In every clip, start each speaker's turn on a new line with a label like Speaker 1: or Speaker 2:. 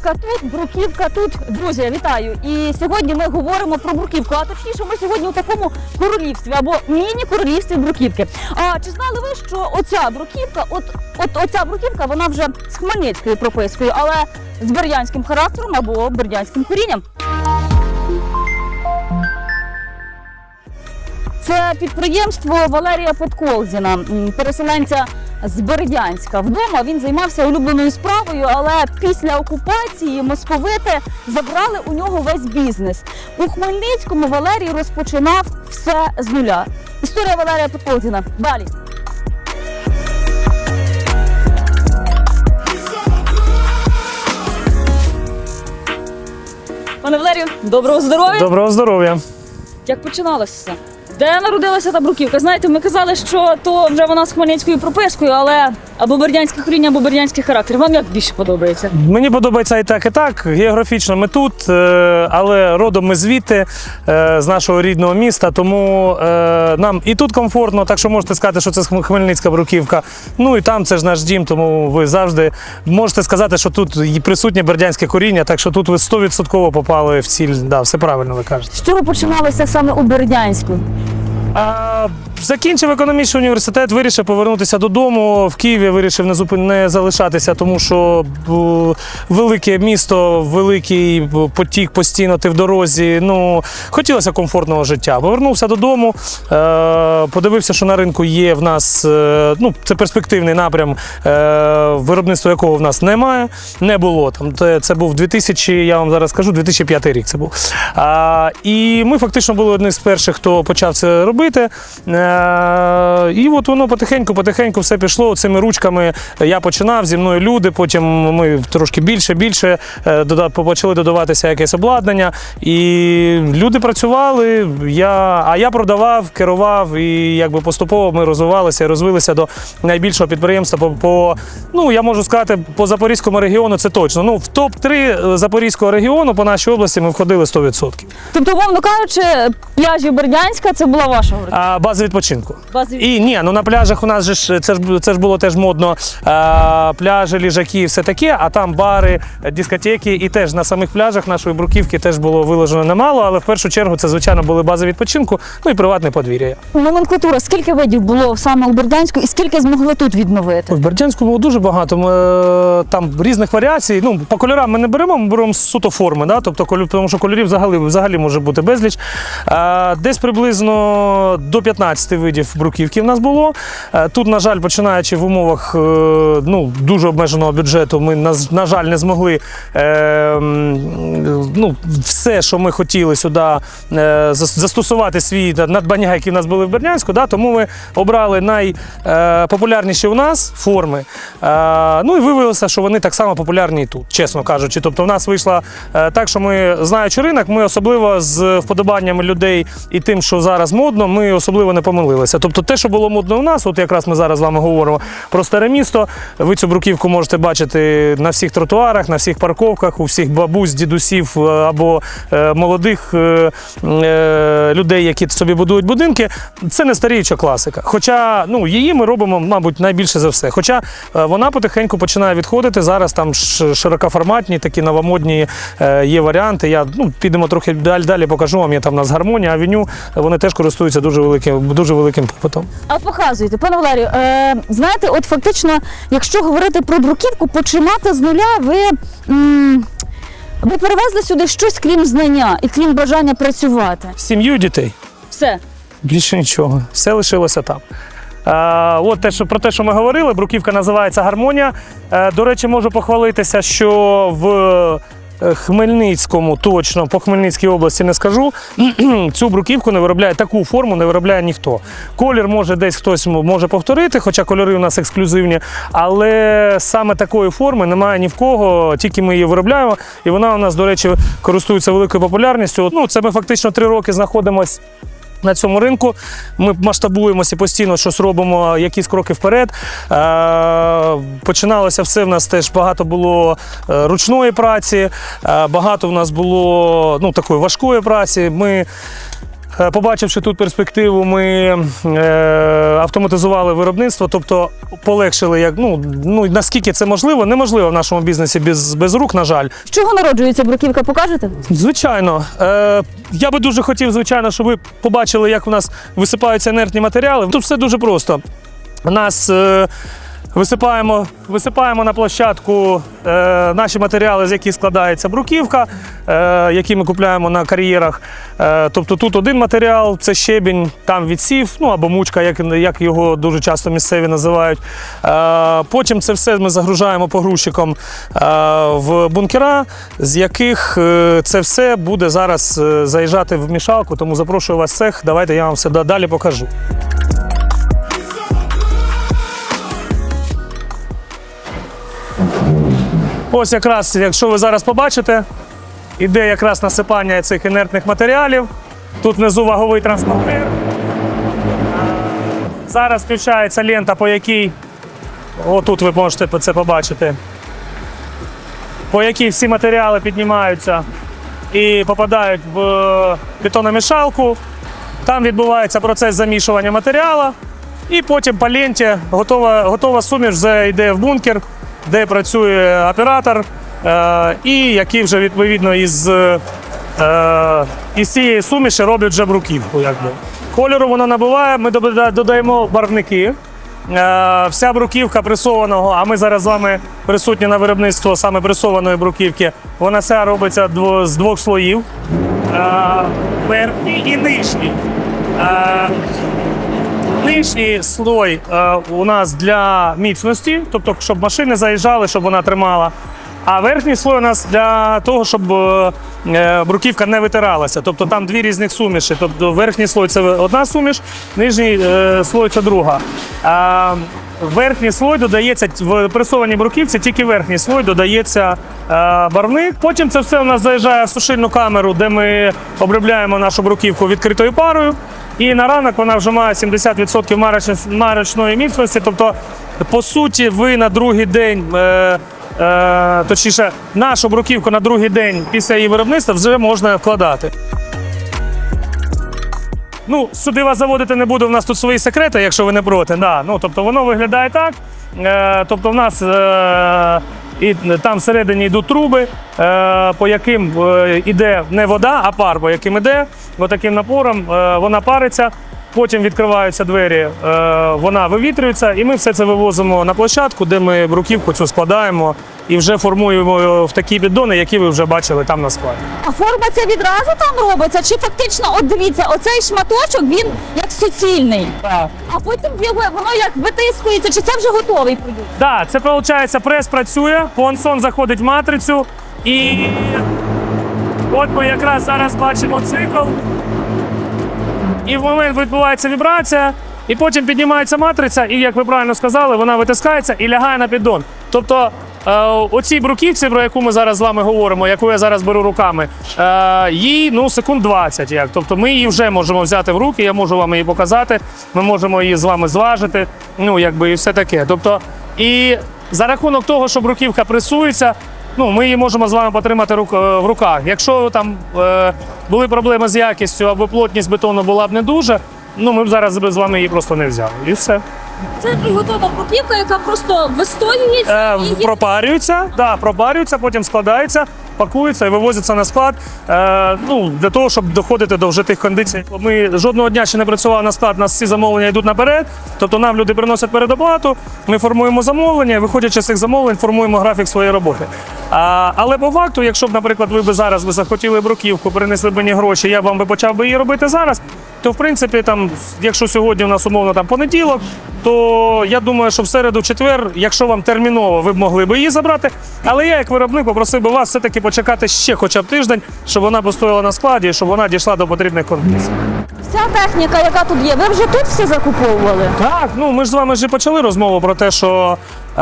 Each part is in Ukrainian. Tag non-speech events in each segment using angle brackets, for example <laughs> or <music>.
Speaker 1: Бруківка тут, бруківка тут. Друзі, вітаю! І сьогодні ми говоримо про бруківку. А точніше, ми сьогодні у такому королівстві або міні-королівстві бруківки. А чи знали ви, що оця бруківка, от, от оця бруківка, вона вже з хмельницькою пропискою, але з бердянським характером або бердянським корінням? Це підприємство Валерія Подколзіна, переселенця з Бердянська. Вдома він займався улюбленою справою, але після окупації московити забрали у нього весь бізнес. У Хмельницькому Валерій розпочинав все з нуля. Історія Валерія Подколзіна. Далі. Пане Валерію, доброго здоров'я!
Speaker 2: Доброго здоров'я.
Speaker 1: Як починалося все? Де народилася та бруківка? Знаєте, ми казали, що то вже вона з хмельницькою пропискою, але або бердянське коріння, або бердянський характер. Вам як більше подобається?
Speaker 2: Мені подобається і так, і так. Географічно ми тут, е, але родом ми звідти, е, з нашого рідного міста. Тому е, нам і тут комфортно, так що можете сказати, що це Хмельницька бруківка. Ну і там це ж наш дім, тому ви завжди можете сказати, що тут присутнє бердянське коріння, так що тут ви 100% попали в ціль. Да, все правильно ви кажете.
Speaker 1: Чого починалося саме у Бердянську?
Speaker 2: А, закінчив економічний університет, вирішив повернутися додому. В Києві вирішив не зупин... не залишатися, тому що велике місто, великий потік постійно ти в дорозі. Ну хотілося комфортного життя. Повернувся додому, е, подивився, що на ринку є в нас. Е, ну, це перспективний напрям, е, виробництва якого в нас немає, не було. Там це був 2000, я вам зараз скажу, 2005 рік це був. А, і ми фактично були одні з перших, хто почав це робити. Е, і от воно потихеньку, потихеньку все пішло цими ручками. Я починав зі мною люди. Потім ми трошки більше, більше е, почали додаватися якесь обладнання. І люди працювали. Я, а я продавав, керував, і якби поступово ми розвивалися і розвилися до найбільшого підприємства по, по ну я можу сказати, по Запорізькому регіону це точно. Ну в топ 3 Запорізького регіону по нашій області ми входили 100%.
Speaker 1: Тобто, умовно кажучи, пляжі Бердянська це була ваша
Speaker 2: А база відпочинку.
Speaker 1: Від-
Speaker 2: І ні, ну на пляжах у нас же ж це ж це ж було теж модно. А, пляжі, ліжаки, все таке, а там бари, дискотеки, і теж на самих пляжах нашої бруківки теж було виложено немало, але в першу чергу це звичайно були бази відпочинку, ну і приватне подвір'я.
Speaker 1: Номенклатура, скільки видів було саме у Бердянську і скільки змогли тут відновити?
Speaker 2: В Бердянську було дуже багато. Ми, е, там різних варіацій. Ну, по кольорам ми не беремо, ми беремо суто форми, да? тобто, тому що кольорів взагалі, взагалі може бути безліч. А, десь приблизно до 15 видів бруківки в нас було. Е, Тут, на жаль, починаючи в умовах е, ну, дуже обмеженого бюджету, ми, на, жаль, не змогли е, ну, все, що ми хотіли сюди застосувати свої надбання, які в нас були в Бердянську. Да? Тому ми обрали найпопулярніші у нас форми. Ну і виявилося, що вони так само популярні і тут, чесно кажучи. Тобто, в нас вийшло так, що ми, знаючи ринок, ми особливо з вподобаннями людей і тим, що зараз модно, ми особливо не помилилися. Тобто, те, що було модно у нас, от якраз ми зараз з вами говоримо про старе місто. Ви цю бруківку можете бачити на всіх тротуарах, на всіх парковках, у всіх бабусь, дідусів е, або е, молодих е, людей, які собі будують будинки. Це не старіюча класика. Хоча ну, її ми робимо, мабуть, найбільше за все. Хоча вона потихеньку починає відходити. Зараз там широкоформатні, такі новомодні є варіанти. Я ну, підемо трохи далі, далі покажу вам. Є там у нас гармонія, авеню. Вони теж користуються дуже великим, дуже великим попитом.
Speaker 1: А показуйте, пане Валерію, е, знаєте, от фактично, якщо говорити про бруківку, починати з нуля, ви, м, ви перевезли сюди щось крім знання і крім бажання працювати.
Speaker 2: Сім'ю дітей.
Speaker 1: Все.
Speaker 2: Більше нічого, все лишилося там. Е, от те, що про те, що ми говорили, бруківка називається гармонія. Е, до речі, можу похвалитися, що в Хмельницькому, точно по Хмельницькій області не скажу. <clears throat> Цю бруківку не виробляє таку форму, не виробляє ніхто. Колір може десь хтось може повторити, хоча кольори у нас ексклюзивні. Але саме такої форми немає ні в кого, тільки ми її виробляємо. І вона у нас, до речі, користується великою популярністю. Ну, це ми фактично три роки знаходимося на цьому ринку. Ми масштабуємося постійно щось робимо, якісь кроки вперед. Е, Починалося все в нас теж багато було е, ручної праці, е, багато в нас було ну, такої важкої праці. Ми Побачивши тут перспективу, ми е, автоматизували виробництво, тобто полегшили як ну, ну наскільки це можливо, неможливо в нашому бізнесі без, без рук, на жаль.
Speaker 1: З чого народжується бруківка, покажете?
Speaker 2: Звичайно, е, я би дуже хотів, звичайно, щоб ви побачили, як у нас висипаються інертні матеріали. Тут все дуже просто. У нас е, висипаємо, висипаємо на площадку е, наші матеріали, з яких складається бруківка, е, які ми купуємо на кар'єрах. Е, тобто тут один матеріал, це щебінь, там відсів, ну або мучка, як, як його дуже часто місцеві називають. Е, потім це все ми загружаємо погрузчиком е, в бункера, з яких е, це все буде зараз е, заїжджати в мішалку. Тому запрошую вас в цех. Давайте я вам все далі покажу. Ось якраз, якщо ви зараз побачите, іде якраз насипання цих інертних матеріалів. Тут внизу ваговий транспортир. Зараз включається лента, по якій, отут ви можете це побачити, по якій всі матеріали піднімаються і попадають в бетономішалку. Там відбувається процес замішування матеріалу. І потім по ленті готова, готова суміш вже йде в бункер, де працює оператор, е, і який вже відповідно із, е, із цієї суміші роблять вже бруківку. Якби. Кольору вона набуває, ми додаємо барвники. Е, Вся бруківка пресованого, а ми зараз з вами присутні на виробництво саме пресованої бруківки, вона вся робиться з двох слоїв. Верхній і нижній. Нижній слой е, у нас для міцності, тобто, щоб машини заїжджали, щоб вона тримала. А верхній слой у нас для того, щоб е, е, бруківка не витиралася. Тобто там дві різних суміші. Тобто верхній слой це одна суміш, нижній слой це друга. А верхній слой додається в пресованій бруківці, тільки верхній слой додається барвник. Потім це все у нас заїжджає в сушильну камеру, де ми обробляємо нашу бруківку відкритою парою. І на ранок вона вже має 70% марич- марочної міцності. Тобто, по суті, ви на другий день, е, е, точніше, нашу бруківку на другий день після її виробництва вже можна вкладати. Ну, сюди вас заводити не буду, в нас тут свої секрети, якщо ви не проти. Да. Ну, тобто воно виглядає так. Е, тобто, в нас і там всередині йдуть труби, е, по яким е, іде не вода, а пар, по яким іде. Отаким напором е, вона париться. Потім відкриваються двері, е, вона вивітрюється, і ми все це вивозимо на площадку, де ми бруківку цю складаємо і вже формуємо в такі бідони, які ви вже бачили там на складі.
Speaker 1: А форма ця відразу там робиться? Чи фактично, от дивіться, оцей шматочок він як суцільний,
Speaker 2: Так.
Speaker 1: а потім воно як витискується, чи це вже готовий продукт?
Speaker 2: Да, це виходить, прес працює, понсон заходить в матрицю, і от ми якраз зараз бачимо цикл. І в момент відбувається вібрація, і потім піднімається матриця, і як ви правильно сказали, вона витискається і лягає на піддон. Тобто е, оцій бруківці, про яку ми зараз з вами говоримо, яку я зараз беру руками, е, їй ну, секунд 20. Як. Тобто ми її вже можемо взяти в руки, я можу вам її показати, ми можемо її з вами зважити, ну якби і все таке. Тобто, і за рахунок того, що бруківка пресується, ну, ми її можемо з вами потримати е, в руках. Якщо там е, були проблеми з якістю або плотність бетону була б не дуже, ну ми б зараз з вами її просто не взяли. І все.
Speaker 1: Це і готова бруківка, яка просто вистоюється.
Speaker 2: Е, пропарюється, да, пропарюється, потім складається, пакується і вивозиться на склад. Е, ну, для того, щоб доходити до вже тих кондицій. Ми жодного дня ще не працювали на склад, у нас всі замовлення йдуть наперед. Тобто нам люди приносять передоплату, ми формуємо замовлення, виходячи з цих замовлень, формуємо графік своєї роботи. А, але по факту, якщо б, наприклад, ви б зараз ви захотіли бруківку, принесли б мені гроші, я вам би почав би її робити зараз. То в принципі, там, якщо сьогодні у нас умовно там понеділок, то я думаю, що в середу, четвер, якщо вам терміново, ви б могли б її забрати. Але я, як виробник, попросив би вас все-таки почекати ще хоча б тиждень, щоб вона постояла на складі, і щоб вона дійшла до потрібних кондицій.
Speaker 1: Вся техніка, яка тут є, ви вже тут все закуповували?
Speaker 2: Так, ну ми ж з вами вже почали розмову про те, що е,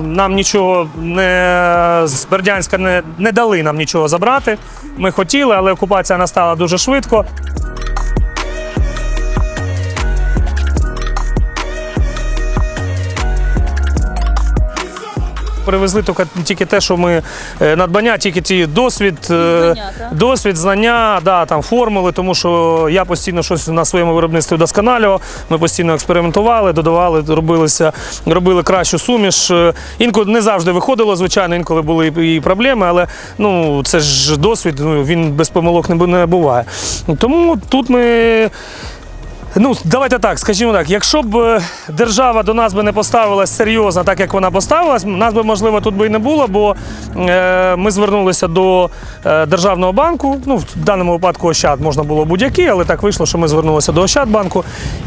Speaker 2: нам нічого не з Бердянська не, не дали нам нічого забрати. Ми хотіли, але окупація настала дуже швидко. Привезли тільки, те, що ми е, надбання, тільки ті досвід, е,
Speaker 1: Знання,
Speaker 2: досвід, знання, да, там, формули, тому що я постійно щось на своєму виробництві вдосконалював. Ми постійно експериментували, додавали, робилися, робили кращу суміш. Е, Інколи не завжди виходило, звичайно, інколи були і і проблеми, але ну, це ж досвід, ну, він без помилок не буває. Тому тут ми. Ну, давайте так, скажімо так, якщо б е, держава до нас би не поставилась серйозно, так як вона поставилась, нас би можливо тут би і не було, бо е, ми звернулися до е, державного банку. Ну, в даному випадку Ощад можна було будь-який, але так вийшло, що ми звернулися до Ощадбанку.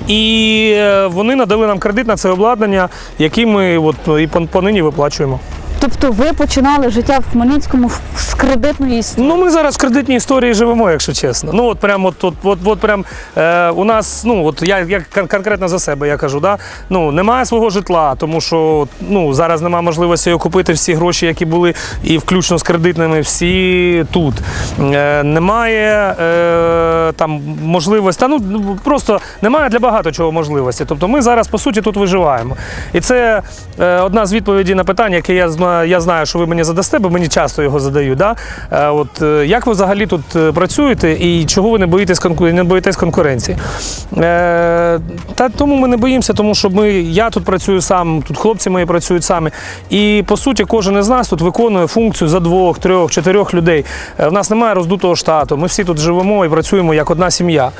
Speaker 2: І вони надали нам кредит на це обладнання, який ми от, і пон- понині виплачуємо.
Speaker 1: Тобто ви починали життя в Хмельницькому з кредитної історії.
Speaker 2: Ну, ми зараз в кредитній історії живемо, якщо чесно. Ну, от прям от, от, от, от прям е, у нас, ну от я, я конкретно за себе я кажу, да? ну, немає свого житла, тому що ну, зараз немає можливості окупити всі гроші, які були, і включно з кредитними, всі тут. Е, немає е, там можливості, та, ну просто немає для багато чого можливості. Тобто ми зараз, по суті, тут виживаємо. І це е, одна з відповідей на питання, яке я, зна- я знаю, що ви мені задасте, бо мені часто його задають. Да? Е, от, е, як ви взагалі тут е, працюєте і чого ви не боїтесь, не боїтесь конкуренції? Е, та тому ми не боїмося, тому що ми, я тут працюю сам, тут хлопці мої працюють самі. І по суті, кожен із нас тут виконує функцію за двох, трьох, чотирьох людей. Е, в нас немає роздутого штату. Ми всі тут живемо і працюємо як одна сім'я.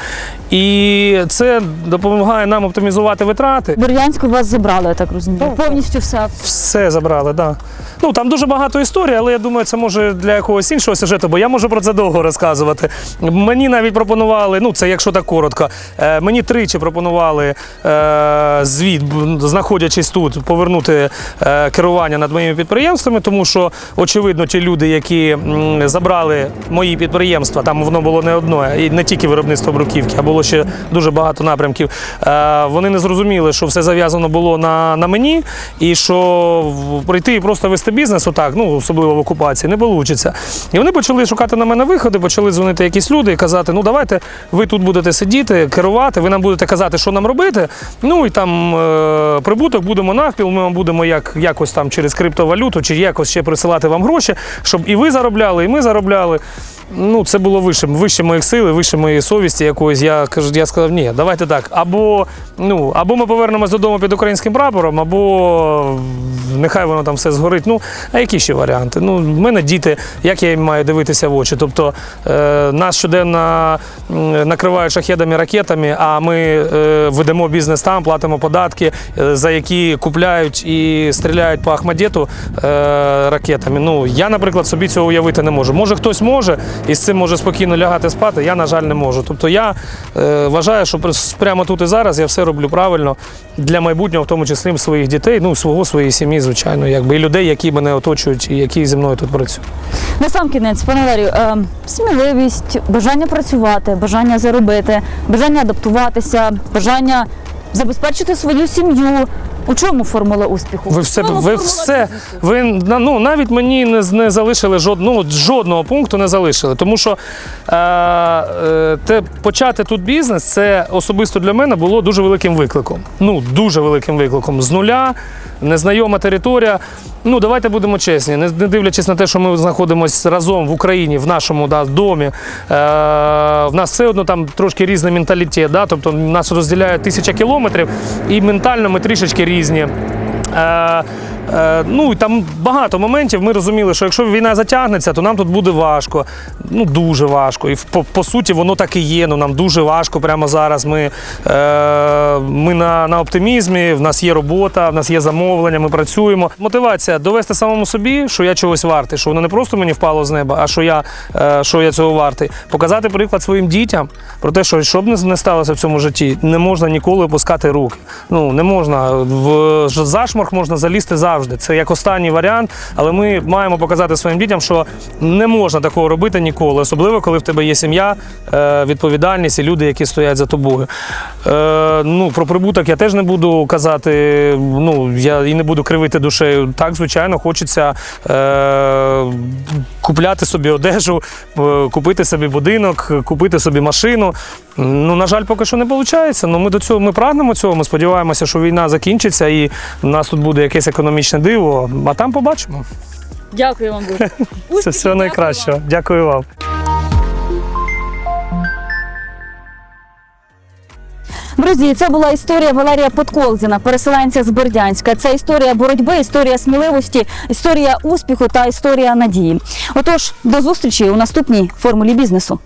Speaker 2: І це допомагає нам оптимізувати витрати.
Speaker 1: Бердянську вас забрали, я так розумію. Повністю все.
Speaker 2: Все забрали, так. Да. Ну там дуже багато історій, але я думаю, це може для якогось іншого сюжету, бо я можу про це довго розказувати. Мені навіть пропонували, ну це якщо так коротко, е, мені тричі пропонували е, звіт, знаходячись тут, повернути е, керування над моїми підприємствами, тому що очевидно, ті люди, які м, забрали мої підприємства, там воно було не одне, і не тільки виробництво бруківки, а було ще дуже багато напрямків. Е, вони не зрозуміли, що все зав'язано було на, на мені, і що прийти і просто вести бізнес, отак, ну особливо в окупації, не вийде. І вони почали шукати на мене виходи, почали дзвонити якісь люди і казати: ну давайте ви тут будете сидіти, керувати, ви нам будете казати, що нам робити. Ну і там е, прибуток будемо навпіл, ми вам будемо як, якось там через криптовалюту чи якось ще присилати вам гроші, щоб і ви заробляли, і ми заробляли. Ну, це було вище, вище моїх сил, вище моєї совісті якоїсь. Я кажу, я сказав, ні, давайте так. Або, ну, або ми повернемось додому під українським прапором, або нехай воно там все згорить. Ну, а які ще варіанти? Ну, в мене діти, як я їм маю дивитися в очі? Тобто е, нас щоденно накривають шахедами, ракетами, а ми е, ведемо бізнес там, платимо податки, е, за які купляють і стріляють по Ахмадєту е, ракетами. Ну, я, наприклад, собі цього уявити не можу. Може, хтось може і з цим може спокійно лягати спати. Я, на жаль, не можу. Тобто я е, вважаю, що прямо тут і зараз я все роблю правильно для майбутнього, в тому числі своїх дітей, ну свого своєї сім'ї, звичайно, якби і людей, які мене оточують і які зі мною тут працюють.
Speaker 1: На сам кінець, пане Валерію, е, сміливість, бажання працювати, бажання заробити, бажання адаптуватися, бажання забезпечити свою сім'ю. У чому формула успіху?
Speaker 2: Ви все, ви все, ви ну, навіть мені не, не залишили жодного, ну, жодного пункту не залишили. Тому що е, е, те, почати тут бізнес, це особисто для мене було дуже великим викликом. Ну, дуже великим викликом. З нуля, незнайома територія. Ну, давайте будемо чесні, не, дивлячись на те, що ми знаходимося разом в Україні, в нашому да, домі. Е, в нас все одно там трошки різний менталітет. Да? Тобто нас розділяє тисяча кілометрів, і ментально ми трішечки різні. Е, ну і там багато моментів. Ми розуміли, що якщо війна затягнеться, то нам тут буде важко. Ну дуже важко. І по, по суті, воно так і є. Ну нам дуже важко прямо зараз. Ми, е, ми на, на оптимізмі, в нас є робота, в нас є замовлення, ми працюємо. Мотивація довести самому собі, що я чогось вартий, що воно не просто мені впало з неба, а що я, е, що я цього вартий. Показати приклад своїм дітям про те, що що б не, сталося в цьому житті, не можна ніколи опускати руки. Ну не можна в зашморг можна залізти завжди. Це як останній варіант, але ми маємо показати своїм дітям, що не можна такого робити ніколи, особливо коли в тебе є сім'я, е, відповідальність і люди, які стоять за тобою. Е, ну про прибуток я теж не буду казати. Ну я і не буду кривити душею. Так, звичайно, хочеться е, купляти собі одежу, купити собі будинок, купити собі машину. Ну, на жаль, поки що не виходить. Ну, ми до цього ми прагнемо цього. Ми сподіваємося, що війна закінчиться і в нас тут буде якесь економічне диво. А там побачимо.
Speaker 1: Дякую вам дуже. <laughs>
Speaker 2: Це все найкращого. Дякую вам.
Speaker 1: Друзі, це була історія Валерія Подколзіна, переселенця з Бердянська. Це історія боротьби, історія сміливості, історія успіху та історія надії. Отож, до зустрічі у наступній формулі бізнесу.